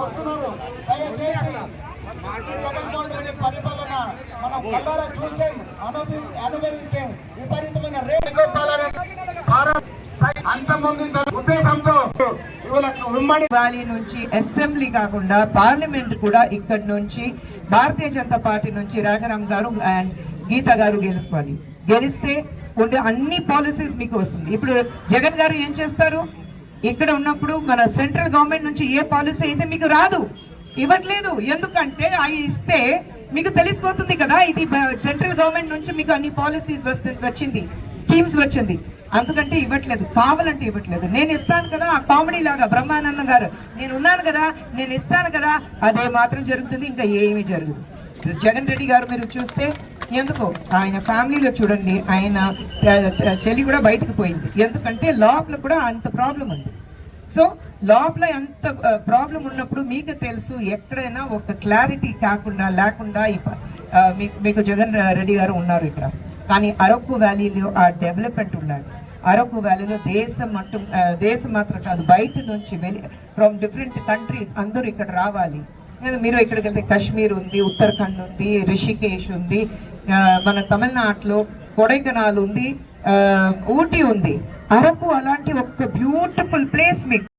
వస్తున్నారు. దయచేసి ఈ జగన్మోహన్ రెడ్డి పరిపాలన మనం కళ్ళారా చూసాం అనుభవి అనుభవించాం విపరీతమైన ఉద్దేశంతో ఉమ్మడి వ్యాలీ నుంచి అసెంబ్లీ కాకుండా పార్లమెంట్ కూడా ఇక్కడి నుంచి భారతీయ జనతా పార్టీ నుంచి రాజారాం గారు అండ్ గీత గారు గెలుచుకోవాలి. గెలిస్తే ఉండే అన్ని పాలసీస్ మీకు వస్తుంది. ఇప్పుడు జగన్ గారు ఏం చేస్తారు? ఇక్కడ ఉన్నప్పుడు మన సెంట్రల్ గవర్నమెంట్ నుంచి ఏ పాలసీ అయితే మీకు రాదు ఇవ్వట్లేదు. ఎందుకంటే అవి ఇస్తే మీకు తెలిసిపోతుంది కదా ఇది సెంట్రల్ గవర్నమెంట్ నుంచి మీకు అన్ని పాలసీస్ వస్తుంది వచ్చింది స్కీమ్స్ వచ్చింది. అందుకంటే ఇవ్వట్లేదు కావాలంటే ఇవ్వట్లేదు. నేను ఇస్తాను కదా ఆ కామెడీ లాగా బ్రహ్మానంద గారు నేను ఉన్నాను కదా నేను ఇస్తాను కదా అదే మాత్రం జరుగుతుంది ఇంకా ఏమీ జరగదు. జగన్ రెడ్డి గారు మీరు చూస్తే ఎందుకో? ఆయన ఫ్యామిలీలో చూడండి ఆయన చెల్లి కూడా బయటకు పోయింది. ఎందుకంటే లోపల కూడా అంత ప్రాబ్లం ఉంది. సో లోపల ఎంత ప్రాబ్లం ఉన్నప్పుడు మీకు తెలుసు ఎక్కడైనా ఒక క్లారిటీ కాకుండా లేకుండా మీకు మీకు జగన్ రెడ్డి గారు ఉన్నారు ఇక్కడ. కానీ అరకు వ్యాలీలో ఆ డెవలప్మెంట్ ఉన్నాడు అరకు వ్యాలీలో దేశం మట్టు దేశం మాత్రం కాదు బయట నుంచి వెళ్ళి ఫ్రమ్ డిఫరెంట్ కంట్రీస్ అందరూ ఇక్కడ రావాలి. మీరు ఇక్కడికి వెళ్తే కాశ్మీర్ ఉంది ఉత్తరాఖండ్ ఉంది రిషికేష్ ఉంది మన తమిళనాడులో కొడైకెనాల్ ఉంది ఆ, ఊటీ ఉంది. అరకు అలాంటి ఒక బ్యూటిఫుల్ ప్లేస్ మీకు.